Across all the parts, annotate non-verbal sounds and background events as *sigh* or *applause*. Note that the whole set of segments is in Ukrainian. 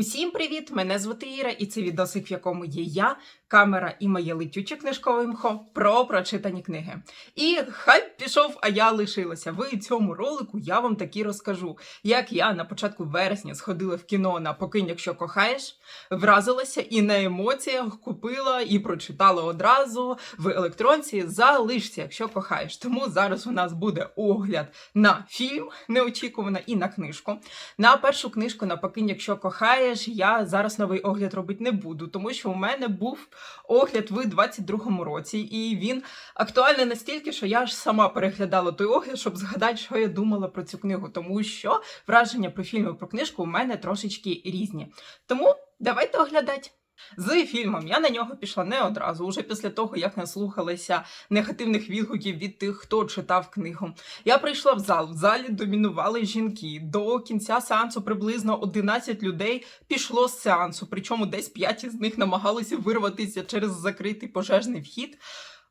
Усім привіт! Мене звати Іра, і це відосик, в якому є я, камера і моє летюче книжкове мхо про прочитані книги. І хай пішов, а я лишилася. В цьому ролику я вам таки розкажу, як я на початку вересня сходила в кіно на Покинь, якщо кохаєш, вразилася і на емоціях купила і прочитала одразу в електронці Залишся, якщо кохаєш. Тому зараз у нас буде огляд на фільм неочікувано і на книжку. На першу книжку на Покинь, якщо кохаєш, я зараз новий огляд робити не буду, тому що у мене був огляд в 22-му році, і він актуальний настільки, що я ж сама переглядала той огляд, щоб згадати, що я думала про цю книгу, тому що враження про фільми про книжку у мене трошечки різні. Тому давайте оглядати. З фільмом я на нього пішла не одразу, уже після того, як наслухалася негативних відгуків від тих, хто читав книгу. Я прийшла в зал. В залі домінували жінки. До кінця сеансу приблизно 11 людей пішло з сеансу, причому десь 5 із них намагалися вирватися через закритий пожежний вхід.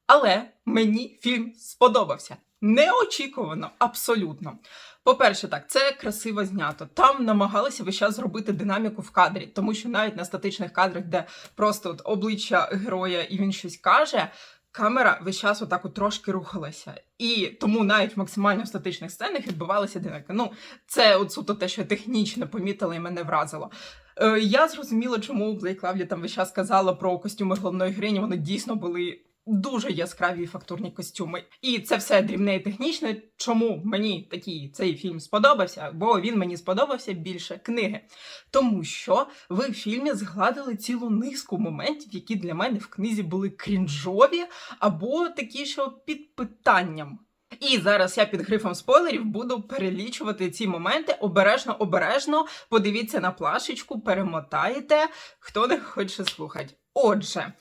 Але мені фільм сподобався. Неочікувано, абсолютно. По-перше, так, це красиво знято. Там намагалися весь час зробити динаміку в кадрі, тому що навіть на статичних кадрах, де просто от обличчя героя і він щось каже, камера весь час отак от трошки рухалася. І тому навіть в максимально статичних сценах відбувалася динаміка. Ну, це от суто те, що я технічно помітила і мене вразило. Е, я зрозуміла, чому Блейк Лавлі там весь час казала про костюми головної героїні. Вони дійсно були дуже яскраві фактурні костюми. І це все дрібне і технічне. Чому мені такий цей фільм сподобався? Бо він мені сподобався більше книги. Тому що ви в фільмі згладили цілу низку моментів, які для мене в книзі були крінжові, або такі, що під питанням. І зараз я під грифом спойлерів буду перелічувати ці моменти обережно, обережно. Подивіться на плашечку, перемотайте, хто не хоче слухати. Отже.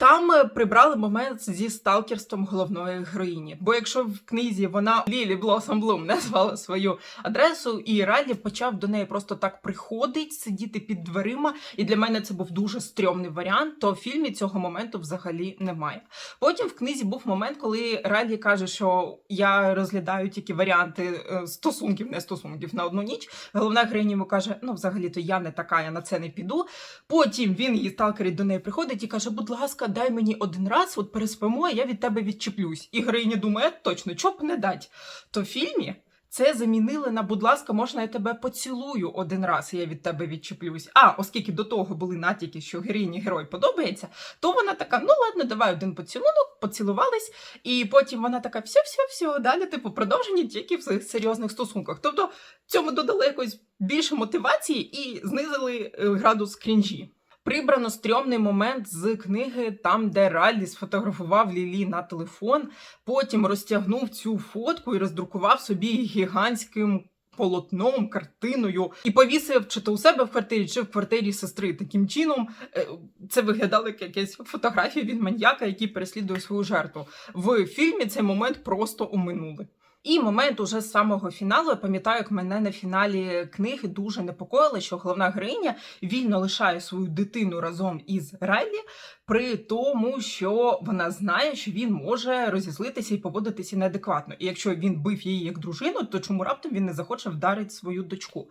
Там прибрали момент зі сталкерством головної героїні. Бо якщо в книзі вона Лілі Блосом Блум назвала свою адресу, і Райлі почав до неї просто так приходить, сидіти під дверима, і для мене це був дуже стрьомний варіант, то в фільмі цього моменту взагалі немає. Потім в книзі був момент, коли Райлі каже, що я розглядаю тільки варіанти е, стосунків, не стосунків на одну ніч. Головна героїня йому каже: ну, взагалі-то я не така, я на це не піду. Потім він її сталкерить до неї приходить і каже: будь ласка, дай мені один раз, от переспимо, я від тебе відчеплюсь. І героїня думає, точно, чого б не дать. То в фільмі це замінили на, будь ласка, можна я тебе поцілую один раз, і я від тебе відчеплюсь. А оскільки до того були натяки, що героїні герой подобається, то вона така: ну ладно, давай один поцілунок, поцілувались, і потім вона така: все, все, все, далі, типу, продовження тільки в серйозних стосунках. Тобто цьому додали якось більше мотивації і знизили е, градус крінжі. Прибрано стрьомний момент з книги, там, де Раллі сфотографував Лілі на телефон, потім розтягнув цю фотку і роздрукував собі гігантським полотном, картиною і повісив чи то у себе в квартирі, чи в квартирі сестри. Таким чином е, це виглядало як якась фотографія від маньяка, який переслідує свою жертву. В фільмі цей момент просто уминули. І момент уже з самого фіналу, я пам'ятаю, як мене на фіналі книги дуже непокоїло, що головна героїня вільно лишає свою дитину разом із Райлі, при тому, що вона знає, що він може розізлитися і поводитися неадекватно. І якщо він бив її як дружину, то чому раптом він не захоче вдарити свою дочку?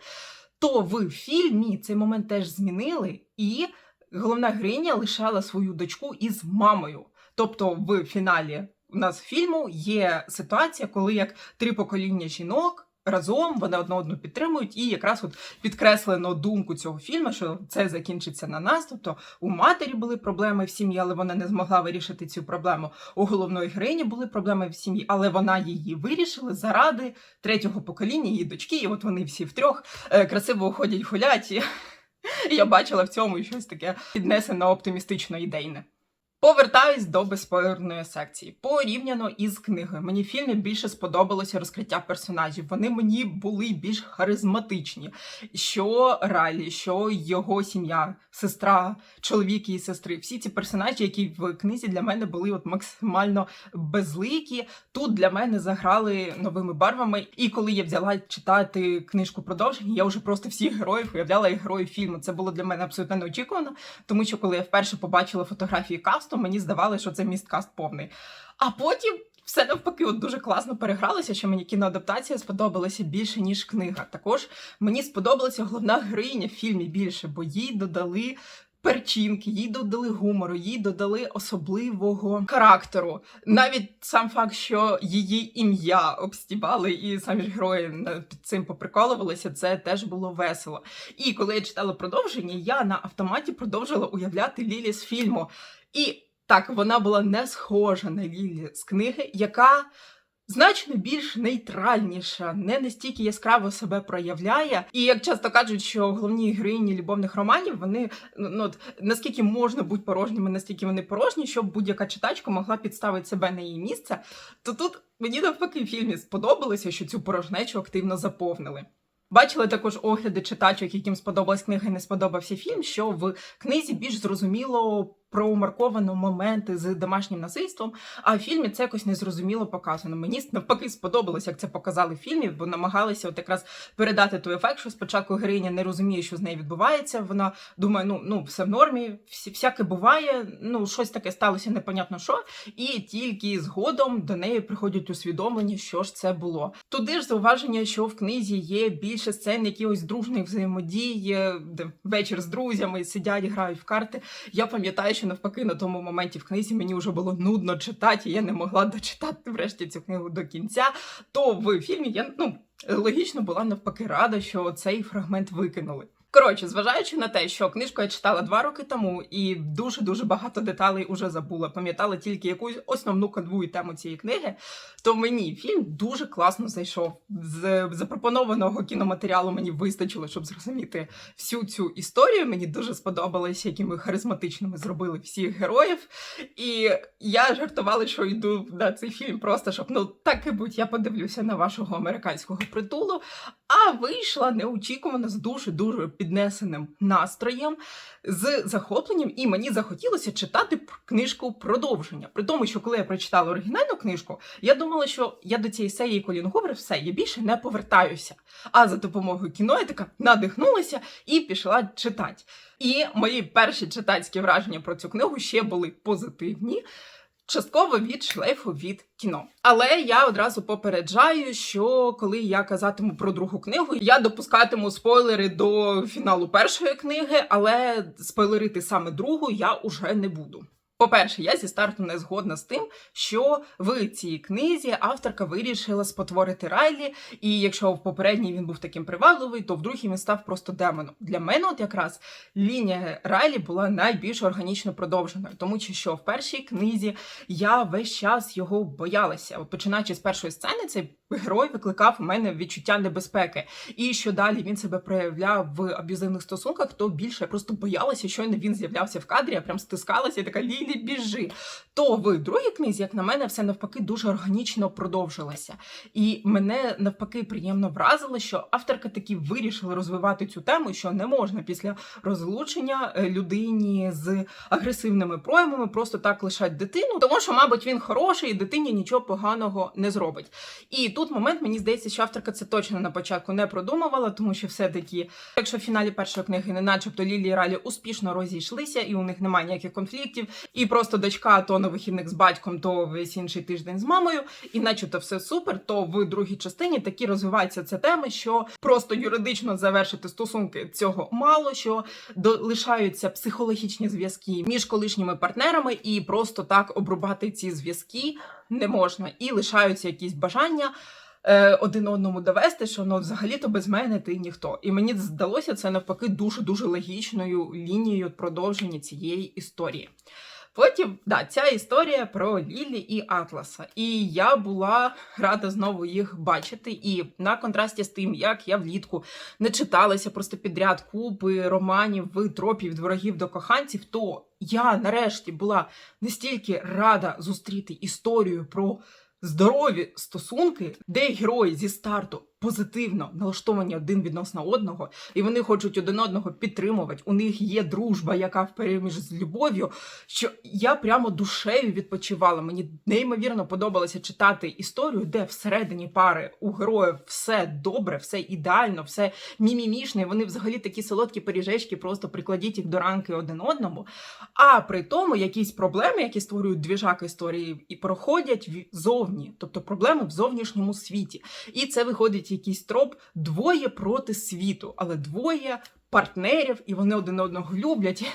То в фільмі цей момент теж змінили, і головна героїня лишала свою дочку із мамою. Тобто в фіналі у нас фільму є ситуація, коли як три покоління жінок. Разом вони одна одну підтримують, і якраз от підкреслено думку цього фільму, що це закінчиться на нас. Тобто у матері були проблеми в сім'ї, але вона не змогла вирішити цю проблему. У головної героїні були проблеми в сім'ї, але вона її вирішила заради третього покоління її дочки. І от вони всі втрьох е, красиво ходять гулять. І *laughs* я бачила в цьому щось таке піднесено оптимістично ідейне. Повертаюсь до безспойлерної секції. Порівняно із книгою. Мені в фільмі більше сподобалося розкриття персонажів. Вони мені були більш харизматичні. Що Райлі, що його сім'я, сестра, чоловік і сестри. Всі ці персонажі, які в книзі для мене були от максимально безликі, тут для мене заграли новими барвами. І коли я взяла читати книжку продовження, я вже просто всіх героїв уявляла як героїв фільму. Це було для мене абсолютно неочікувано, тому що коли я вперше побачила фотографії касту, мені здавалося, що це місткаст повний. А потім все навпаки, от дуже класно перегралося, що мені кіноадаптація сподобалася більше, ніж книга. Також мені сподобалася головна героїня в фільмі більше, бо їй додали. Перчинки, їй додали гумору, їй додали особливого характеру. Навіть сам факт, що її ім'я обстібали, і самі ж герої над цим поприкалувалися, це теж було весело. І коли я читала продовження, я на автоматі продовжила уявляти Лілі з фільму. І так, вона була не схожа на Лілі з книги, яка значно більш нейтральніша, не настільки яскраво себе проявляє. І як часто кажуть, що головні героїні любовних романів вони ну от, наскільки можна бути порожніми, настільки вони порожні, щоб будь-яка читачка могла підставити себе на її місце. То тут мені навпаки в фільмі сподобалося, що цю порожнечу активно заповнили. Бачили також огляди читачок, яким сподобалась книга і не сподобався фільм, що в книзі більш зрозуміло промарковано моменти з домашнім насильством, а в фільмі це якось незрозуміло показано. Мені навпаки сподобалось, як це показали в фільмі, бо намагалися от якраз передати той ефект, що спочатку героїня не розуміє, що з нею відбувається. Вона думає, ну ну все в нормі, всі, всяке буває, ну щось таке сталося, непонятно що, і тільки згодом до неї приходять усвідомлення, що ж це було. Туди ж зауваження, що в книзі є більше сцен якихось дружних взаємодій, де вечір з друзями сидять, грають в карти. Я пам'ятаю, що навпаки на тому моменті в книзі мені вже було нудно читати, і я не могла дочитати врешті цю книгу до кінця. То в фільмі я ну логічно була навпаки рада, що цей фрагмент викинули. Коротше, зважаючи на те, що книжку я читала два роки тому, і дуже дуже багато деталей уже забула, пам'ятала тільки якусь основну канву і тему цієї книги, то мені фільм дуже класно зайшов. З запропонованого кіноматеріалу мені вистачило, щоб зрозуміти всю цю історію. Мені дуже сподобалося, якими харизматичними зробили всіх героїв. І я жартувала, що йду на цей фільм просто щоб ну так і будь, я подивлюся на вашого американського притулу. А вийшла неочікувано з дуже дуже піднесеним настроєм, з захопленням, і мені захотілося читати книжку продовження. При тому, що коли я прочитала оригінальну книжку, я думала, що я до цієї серії Колін Гувер все, я більше не повертаюся. А за допомогою кіно я така надихнулася і пішла читати. І мої перші читацькі враження про цю книгу ще були позитивні. Частково від шлейфу від кіно. Але я одразу попереджаю, що коли я казатиму про другу книгу, я допускатиму спойлери до фіналу першої книги, але спойлерити саме другу я уже не буду. По-перше, я зі старту не згодна з тим, що в цій книзі авторка вирішила спотворити Райлі, і якщо в попередній він був таким привабливий, то в другій він став просто демоном. Для мене, от якраз лінія Райлі була найбільш органічно продовженою, тому що в першій книзі я весь час його боялася. Починаючи з першої сцени, цей герой викликав у мене відчуття небезпеки. І що далі він себе проявляв в аб'юзивних стосунках, то більше я просто боялася, щойно він з'являвся в кадрі, я прям стискалася і така Лілі, біжи. То в другій книзі, як на мене, все навпаки дуже органічно продовжилося. І мене навпаки приємно вразило, що авторка таки вирішила розвивати цю тему, що не можна після розлучення е, людині з агресивними проявами просто так лишати дитину, тому що, мабуть, він хороший і дитині нічого поганого не зробить. І тут момент мені здається, що авторка це точно на початку не продумувала, тому що все-таки, якщо в фіналі першої книги не начебто Лілі і Ралі успішно розійшлися, і у них немає ніяких конфліктів, і просто дочка то на вихідних з батьком, то весь інший тиждень з мамою, і начебто все супер, то в другій частині такі розвивається ця тема, що просто юридично завершити стосунки цього мало, що лишаються психологічні зв'язки між колишніми партнерами, і просто так обрубати ці зв'язки не можна, і лишаються якісь бажання. е, Один одному довести, що ну взагалі-то без мене ти ніхто. І мені здалося це навпаки дуже дуже логічною лінією продовження цієї історії. Потім, да, ця історія про Лілі і Атласа. І я була рада знову їх бачити. І на контрасті з тим, як я влітку не читалася просто підряд купи романів в тропі від ворогів до коханців, то я нарешті була настільки рада зустріти історію про здорові стосунки, де герої зі старту позитивно налаштовані один відносно одного, і вони хочуть один одного підтримувати. У них є дружба, яка впереміж з любов'ю. Що я прямо душею відпочивала. Мені неймовірно подобалося читати історію, де всередині пари у героїв все добре, все ідеально, все мімімішне. Вони взагалі такі солодкі пиріжечки, просто прикладіть їх до ранки один одному. А при тому якісь проблеми, які створюють двіжак історії, і проходять зовні, тобто проблеми в зовнішньому світі. І це виходить якийсь троп двоє проти світу, але двоє партнерів, і вони один одного люблять.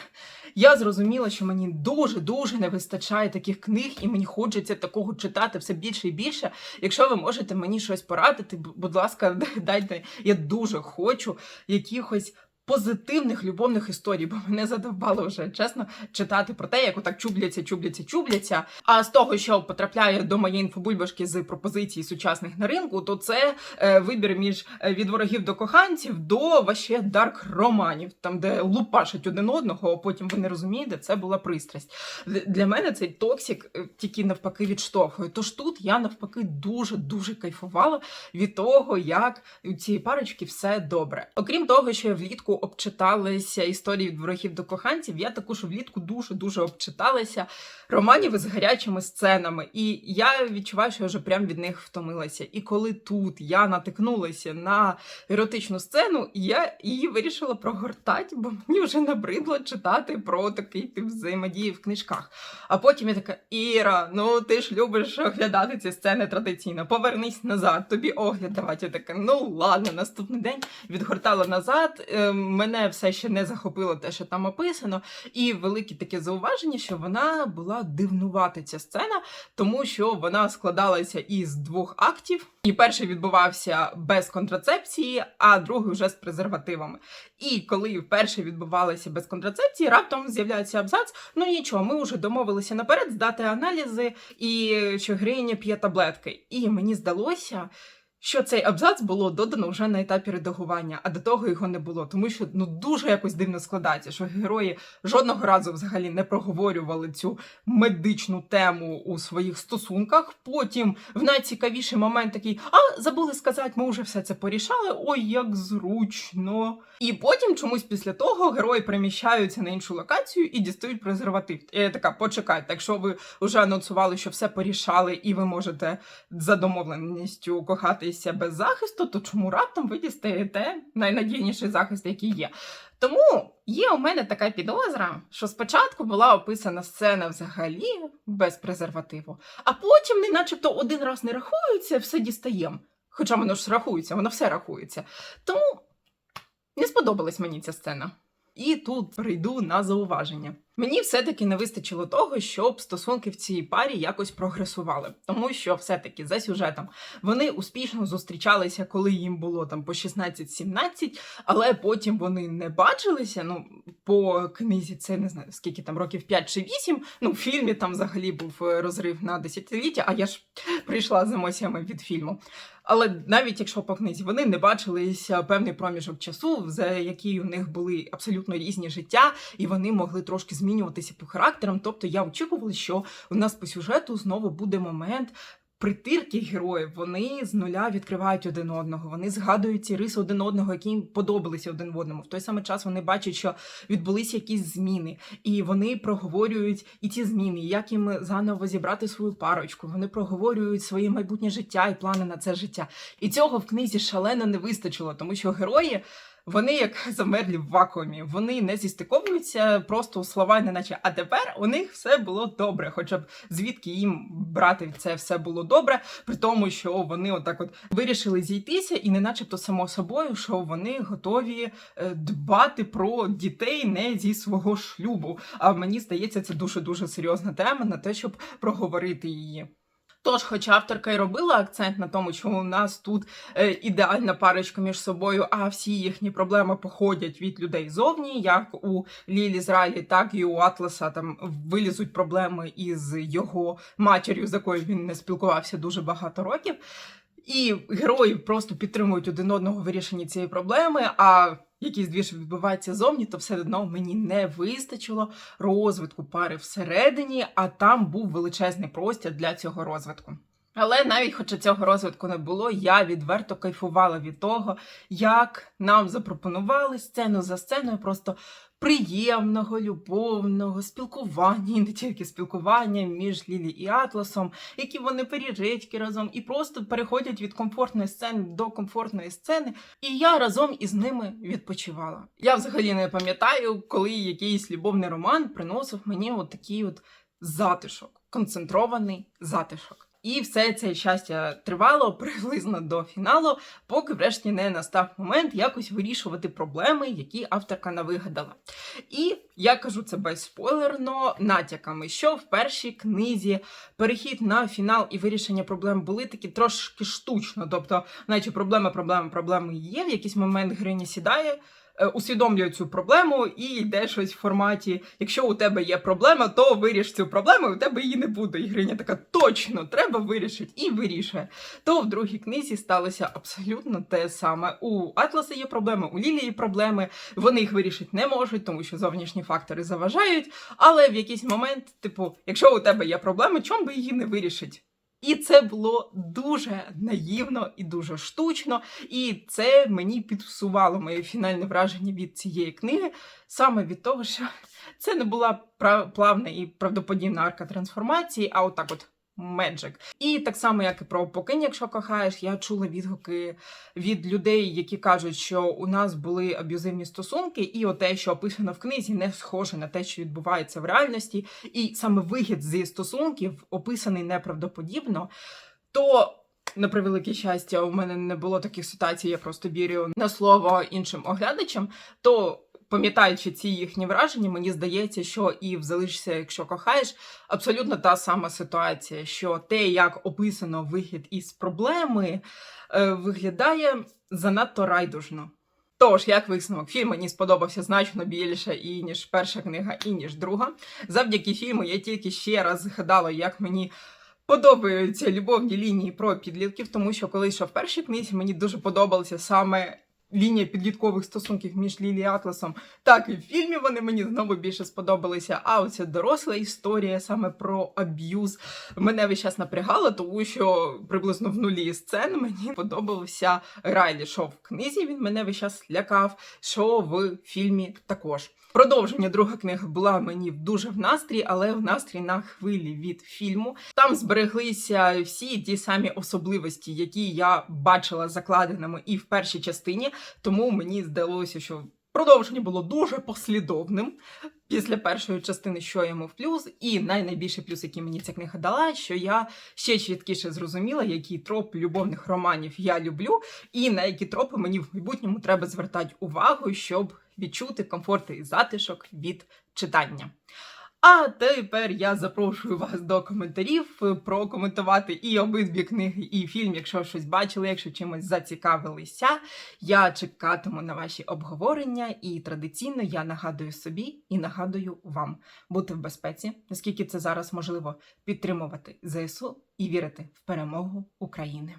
Я зрозуміла, що мені дуже дуже не вистачає таких книг, і мені хочеться такого читати все більше і більше. Якщо ви можете мені щось порадити, будь ласка, *laughs* дайте. Я дуже хочу якихось. Позитивних любовних історій, бо мене задовбало вже чесно читати про те, як отак чубляться, чубляться, чубляться. А з того, що потрапляє до моєї інфобульбашки з пропозицій сучасних на ринку, то це е, вибір між е, від ворогів до коханців до ваще дарк романів, там де лупашать один одного, а потім ви не розумієте, це була пристрасть. Для- мене цей токсик е, тільки навпаки відштовхує. Тож тут я навпаки дуже дуже кайфувала від того, як у цієї парочки все добре. Окрім того, що я влітку обчиталася історії від ворогів до коханців, я також влітку дуже дуже обчиталася романів із гарячими сценами. І я відчуваю, що я вже прям від них втомилася. І коли тут я натикнулася на еротичну сцену, я її вирішила прогортати, бо мені вже набридло читати про такий тип взаємодії в книжках. А потім я така: Іра, ну ти ж любиш оглядати ці сцени традиційно. Повернись назад, тобі огляд давати. Я така, ну ладно, наступний день відгортала назад. Е, мене все ще не захопило те, що там описано. І велике таке зауваження, що вона була дивнувата ця сцена, тому що вона складалася із двох актів. І перший відбувався без контрацепції, а другий вже з презервативами. І коли перший відбувалося без контрацепції, раптом з'являється абзац. Ну нічого, ми вже домовилися наперед здати аналізи, і що героїня п'є таблетки. І мені здалося. Що цей абзац було додано вже на етапі редагування, а до того його не було, тому що ну дуже якось дивно складається, що герої жодного разу взагалі не проговорювали цю медичну тему у своїх стосунках. Потім в найцікавіший момент такий: а забули сказати, ми вже все це порішали. Ой, як зручно. І потім чомусь після того герої переміщаються на іншу локацію і дістають презерватив. І я така, почекайте, якщо ви вже анонсували, що все порішали, і ви можете за домовленістю кохатися без захисту, то чому раптом ви дістаєте найнадійніший захист, який є? Тому є у мене така підозра, що спочатку була описана сцена взагалі без презервативу, а потім, не начебто, один раз не рахується, все дістаємо. Хоча воно ж рахується, воно все рахується. Тому не сподобалась мені ця сцена. І тут прийду на зауваження. Мені все-таки не вистачило того, щоб стосунки в цій парі якось прогресували, тому що все-таки за сюжетом вони успішно зустрічалися, коли їм було там по 16-17, але потім вони не бачилися. Ну, по книзі це не знаю скільки там років 5 чи 8. Ну, в фільмі там взагалі був е, розрив на десятиліття, а я ж прийшла з емоціями від фільму. Але навіть якщо по книзі вони не бачилися певний проміжок часу, за який у них були абсолютно різні життя, і вони могли трошки змінюватися по характерам. Тобто я очікувала, що у нас по сюжету знову буде момент. Притирки героїв вони з нуля відкривають один одного. Вони згадують ці риси один одного, які їм подобалися один в одному. В той самий час вони бачать, що відбулися якісь зміни, і вони проговорюють і ці зміни, як їм заново зібрати свою парочку. Вони проговорюють своє майбутнє життя і плани на це життя. І цього в книзі шалено не вистачило, тому що герої. Вони як *laughs* замерлі в вакуумі, вони не зістиковуються просто слова, не наче а тепер у них все було добре. Хоча б звідки їм брати це все було добре, при тому, що вони отак от вирішили зійтися, і не начебто само собою, що вони готові е, дбати про дітей не зі свого шлюбу. А мені здається, це дуже дуже серйозна тема на те, щоб проговорити її. Тож, хоча авторка й робила акцент на тому, що у нас тут е, ідеальна парочка між собою, а всі їхні проблеми походять від людей зовні, як у Лілі з Райлі, так і у Атласа там вилізуть проблеми із його матір'ю, з якою він не спілкувався дуже багато років. І герої просто підтримують один одного в вирішенні цієї проблеми. А якийсь двіж відбувається зовні, то все одно мені не вистачило розвитку пари всередині, а там був величезний простір для цього розвитку. Але навіть хоча цього розвитку не було, я відверто кайфувала від того, як нам запропонували сцену за сценою просто приємного, любовного спілкування, і не тільки спілкування між Лілі і Атласом, які вони пережитки разом і просто переходять від комфортної сцени до комфортної сцени. І я разом із ними відпочивала. Я взагалі не пам'ятаю, коли якийсь любовний роман приносив мені от такий от затишок, концентрований затишок. І все це щастя тривало *laughs* приблизно до фіналу, поки врешті не настав момент якось вирішувати проблеми, які авторка навигадала. І я кажу це безспойлерно натяками, що в першій книзі перехід на фінал і вирішення проблем були такі трошки штучно. Тобто, наче проблеми, проблеми, проблеми є. В якийсь момент гриня сідає. Е, Усвідомлює цю проблему і йде щось в форматі: якщо у тебе є проблема, то виріш цю проблему, і у тебе її не буде. І Гриня така точно треба вирішити і вирішує. То в другій книзі сталося абсолютно те саме. У Атласа є проблеми, у Лілії проблеми. Вони їх вирішити не можуть, тому що зовнішні фактори заважають. Але в якийсь момент, типу, якщо у тебе є проблема, чому би її не вирішить? І це було дуже наївно і дуже штучно, і це мені підсувало моє фінальне враження від цієї книги, саме від того, що це не була плавна і правдоподібна арка трансформації, а отак от. Меджик. І так само, як і про покинь, якщо кохаєш, я чула відгуки від людей, які кажуть, що у нас були аб'юзивні стосунки, і оте, що описано в книзі, не схоже на те, що відбувається в реальності, і саме вихід зі стосунків описаний неправдоподібно, то. На превелике щастя, у мене не було таких ситуацій, я просто вірю на слово іншим оглядачам. То пам'ятаючи ці їхні враження, мені здається, що і в залишся, якщо кохаєш, абсолютно та сама ситуація, що те, як описано вихід із проблеми, е, виглядає занадто райдужно. Тож, як висновок, фільм мені сподобався значно більше і ніж перша книга, і ніж друга. Завдяки фільму я тільки ще раз згадала, як мені подобаються любовні лінії про підлітків, тому що коли йшов в першій книзі, мені дуже подобалася саме лінія підліткових стосунків між Лілі Атласом, так і в фільмі вони мені знову більше сподобалися. А оця доросла історія саме про аб'юз мене весь час напрягала, тому що приблизно в нулі сцен мені подобався Райлі, що в книзі він мене весь час лякав, що в фільмі також. Продовження друга книга була мені дуже в настрій, але в настрій на хвилі від фільму. Там збереглися всі ті самі особливості, які я бачила закладеними і в першій частині. Тому мені здалося, що продовження було дуже послідовним після першої частини, що йому в плюс. І найнайбільший плюс, який мені ця книга дала, що я ще чіткіше зрозуміла, який троп любовних романів я люблю, і на які тропи мені в майбутньому треба звертати увагу, щоб відчути комфорт і затишок від читання. А тепер я запрошую вас до коментарів е, прокоментувати і обидві книги, і фільм, якщо щось бачили, якщо чимось зацікавилися. Я чекатиму на ваші обговорення, і традиційно я нагадую собі і нагадую вам бути в безпеці, наскільки це зараз можливо підтримувати ЗСУ і вірити в перемогу України.